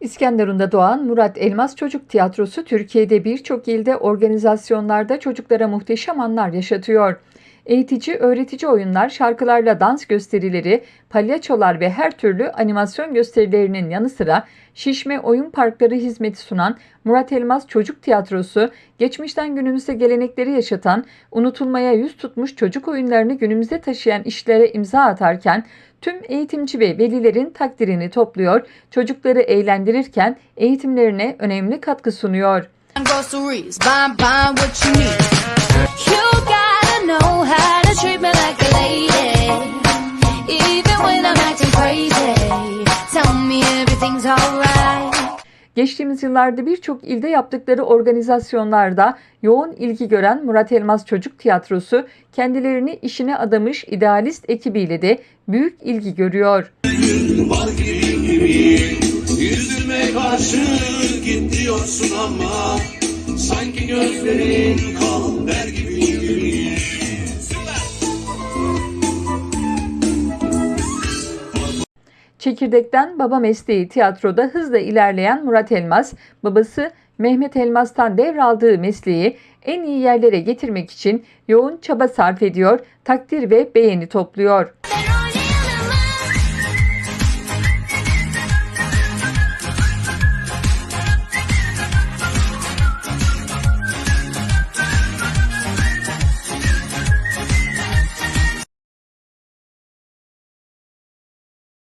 İskenderun'da doğan Murat Elmas Çocuk Tiyatrosu Türkiye'de birçok ilde organizasyonlarda çocuklara muhteşem anlar yaşatıyor. Eğitici, öğretici oyunlar, şarkılarla dans gösterileri, palyaçolar ve her türlü animasyon gösterilerinin yanı sıra şişme oyun parkları hizmeti sunan Murat Elmas Çocuk Tiyatrosu, geçmişten günümüze gelenekleri yaşatan, unutulmaya yüz tutmuş çocuk oyunlarını günümüze taşıyan işlere imza atarken tüm eğitimci ve velilerin takdirini topluyor, çocukları eğlendirirken eğitimlerine önemli katkı sunuyor. groceries, buy, buy what you need. Everything's alright. Geçtiğimiz yıllarda birçok ilde yaptıkları organizasyonlarda yoğun ilgi gören Murat Elmas Çocuk Tiyatrosu kendilerini işine adamış idealist ekibiyle de büyük ilgi görüyor. Yüzüme karşı git diyorsun ama Sanki gözlerin kalber gibi Çekirdekten baba mesleği tiyatroda hızla ilerleyen Murat Elmas, babası Mehmet Elmas'tan devraldığı mesleği en iyi yerlere getirmek için yoğun çaba sarf ediyor, takdir ve beğeni topluyor. Then